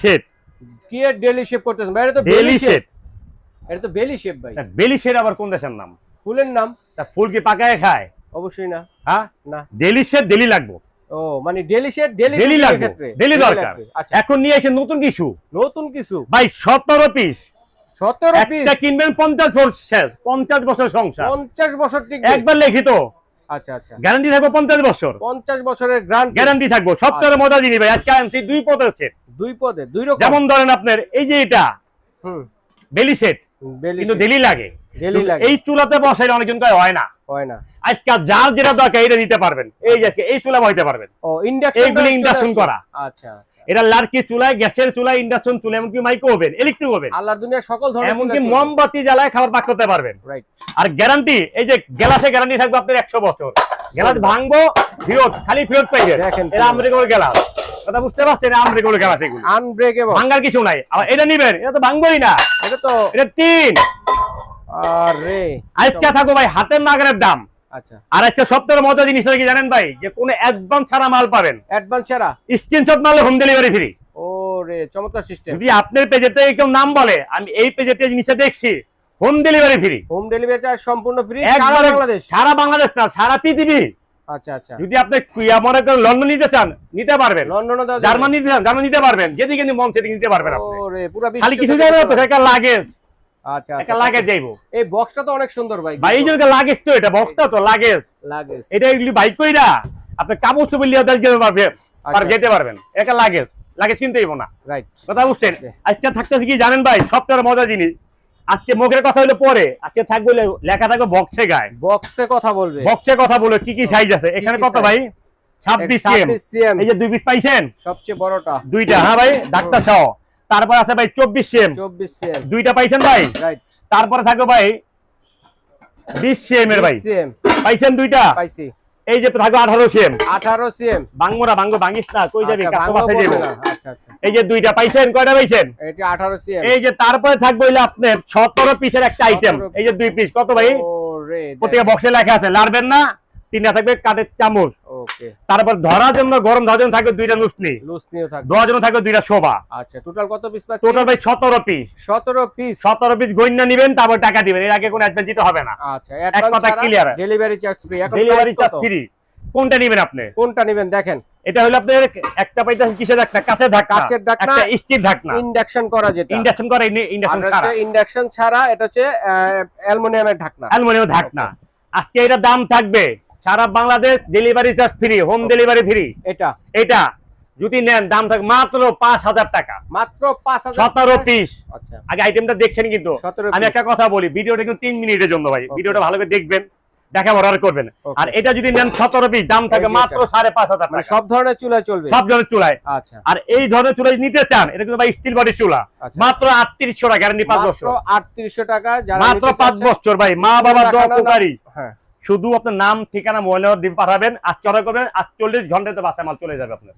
Set কি এর shape করতেছেন ভাই? এটা তো শেপ এটা তো বেলি শেপ ভাই। বেলি সেট আবার কোন দেশের নাম? ফুলের নাম? তা ফুল কি পাকায় খায়? অবশ্যই না। হ্যাঁ? না। লাগবো। ও মানে ডেলি শেপ ডেলি ডেলি লাগবে। ডেলি দরকার। আচ্ছা। এখন নিয়ে এসে নতুন কিছু। নতুন কিছু? ভাই সতেরো পিস সতেরো পিস একটা কিনবেন পঞ্চাশ বছর পঞ্চাশ বছর সংসার। পঞ্চাশ বছর ঠিক একবার লিখিত। আচ্ছা আচ্ছা। গ্যারান্টি থাকব পঞ্চাশ বছর। পঞ্চাশ বছরের গ্যারান্টি। থাকব সপ্তাহের মজা জিনিস ভাই আজকে আনছি দুই পদের সেট দুই পদে দুই রকম। যেমন ধরেন আপনার এই যে এটা হুম। ডেলি সেট কিন্তু ডেলি লাগে। এই চুলাতে বসাইলে অনেকজন কয় হয় না। হয় না। আজকে যার যেটা দরকার এটা দিতে পারবেন। এই যে এই চুলা বসাইতে পারবেন। ও ইন্ডাকশন এইগুলি induction করা। আচ্ছা। এটা লার্কি চুলায় গ্যাসের চুলায় ইন্ডাকশন চুলা এমনকি মাইক্রো ওভেন ইলেকট্রিক ওভেন আল্লাহর দুনিয়ার সকল ধরনের এমনকি মোমবাতি জ্বালায় খাবার পাক করতে পারবেন। রাইট আর গ্যারান্টি এই যে গ্যালাসে গ্যারান্টি থাকবে আপনার একশো বছর। গ্যালাস ভাঙবো ফিরত খালি ফিরত পাইবেন দেখেন এটা আমরেকোর গ্যালাস। কথা বুঝতে পারছেন? আমরেকোর গ্যালাস এগুলো। আনব্রেকেবল ভাঙার কিছু নাই। আর এটা নিবেন এটা তো ভাঙবোই না। এটা তো এটা তিন আরে আজকে থাকো ভাই হাতের নাগারের দাম। আচ্ছা। আর আজকে সপ্তাহের মজা জিনিসটা কি জানেন ভাই? যে কোনো অ্যাডভান্স ছাড়া মাল পাবেন। অ্যাডভান্স ছাড়া? স্ক্রিনশট মারলে হোম ডেলিভারি ফ্রি ও চমৎকার সিস্টেম যদি আপনার পেজেতে কেউ নাম বলে আমি এই পেজেতে জিনিসটা দেখছি home delivery free home delivery charge সম্পূর্ণ ফ্রি সারা বাংলাদেশ। সারা বাংলাদেশ না সারা পৃথিবী। আচ্ছা আচ্ছা। যদি আপনি মনে করেন লন্ডন নিতে চান নিতে পারবেন। জার্মানি নিতে চান জার্মানি নিতে পারবেন। যেদিকে কিন্তু মন সেদিকে নিতে পারবেন আপনি। পুরো খালি কিছু যাবে তো একটা লাগেজ আচ্ছা আচ্ছা যাইবো। এই বক্সটা তো অনেক সুন্দর ভাই ভাই এই লাগেজ তো এটা বক্সটা তো লাগেজ লাগে এটা এগুলি বাইক কইরা আপনি কাপড় চোপড় লিয়ে যেতে পারবেন আর আচ্ছা। যেতে পারবেন। একটা লাগেজ লাগেজ কিনতে না। রাইট কথা বুঝছেন? আজকে থাকতেছে কি জানেন ভাই? সবচেয়ে মজা জিনিস। আজকে মুখের কথা হইলে পরে আজকে থাকবে লেখা থাকবে বক্সে গায়ে। বক্সে কথা বলবে। বক্সে কথা বলে কি কি সাইজ আছে? এখানে কত ভাই? ছাব্বিশ 26 সিএম এই যে দুই পিস পাইছেন? সবচেয়ে বড়টা। দুইটা হ্যাঁ ভাই? ডাক্তার সহ। তারপর আছে ভাই চব্বিশ সিএম। 24 সিএম। দুইটা পাইছেন ভাই? তারপরে থাকবে ভাই বিশ সিএম এর ভাই। পাইছেন দুইটা? পাইছি। এই যে থাকবে আঠারো সিএম। 18 সিএম। বাঙ্গোরা বাঙ্গো ভাঙিস না কই যাবি? আচ্ছা। আচ্ছা আচ্ছা। এই যে দুইটা পাইছেন কয়টা পাইছেন? এটা 18 এই যে তারপরে থাকবে আপনার সতেরো পিসের একটা আইটেম এই যে দুই পিস কত ভাই? ও বক্সে লেখা আছে লাড়বেন না। তিনটা থাকবে কাঠের চামচ। তারপর ধরার জন্য গরম ধরার জন্য থাকবে দুইটা লুসনি লুজ নিও থাকবে। ধোয়ার জন্য থাকবে দুইটা শোভা। আচ্ছা টোটাল কত পিস পাচ্ছি টোটাল ভাই সতেরো পিস 17 পিস সতেরো পিস গইনা নিবেন তারপর টাকা দিবেন। এর আগে কোনো অ্যাডভান্স দিতে হবে না। আচ্ছা এক কথা clear। ডেলিভারি চার্জ ফ্রি এখন ডেলিভারি চার্জ ফ্রি কোনটা নিবেন আপনি? কোনটা নেবেন? দেখেন। এটা হলো আপনার একটা পাইতেছেন কিসের ঢাকনা? কাছের ঢাকনা। কাচের ঢাকনা, একটা স্টিল ঢাকনা। ইন্ডাকশন করা যেটা। ইন্ডাকশন করা ইন্ডাকশন ছাড়া। ইন্ডাকশন ছাড়া এটা হচ্ছে অ্যালুমিনিয়ামের ঢাকনা। অ্যালুমিনিয়াম ঢাকনা। আজকে এটা দাম থাকবে সারা Bangladesh delivery charge free home delivery free এটা। এটা যদি নেন দাম থাকবে মাত্র পাঁচ হাজার টাকা। মাত্র পাঁচ হাজার সতেরো পিস আচ্ছা। আগে আইটেমটা দেখছেন কিন্তু। আমি একটা কথা বলি ভিডিওটা কিন্তু তিন মিনিটের জন্য ভাই। ভিডিওটা ভালো করে দেখবেন দেখা অর্ডার করবেন। আর এটা যদি নেন সতেরো পিস দাম থাকে মাত্র সাড়ে পাঁচ হাজার মানে টাকা। সব ধরনের চুলায় চলবে? সব ধরনের চুলায়। আচ্ছা। আর এই ধরনের চুলা নিতে চান এটা কিন্তু ভাই স্টিল বডি চুলা। আচ্ছা। মাত্র আটত্রিশশো টাকা গ্যারান্টি পাঁচ মাত্র বছর। আটত্রিশশো টাকা মাত্র পাঁচ বছর ভাই। মা বাবার দোয়া না- উপকারী হ্যাঁ শুধু আপনার নাম, ঠিকানা, মোবাইল নাম্বার দিয়ে পাঠাবেন আজ অর্ডার করবেন, আটচল্লিশ ঘন্টায় তো বাচ্চা মাল চলে যাবে আপনার।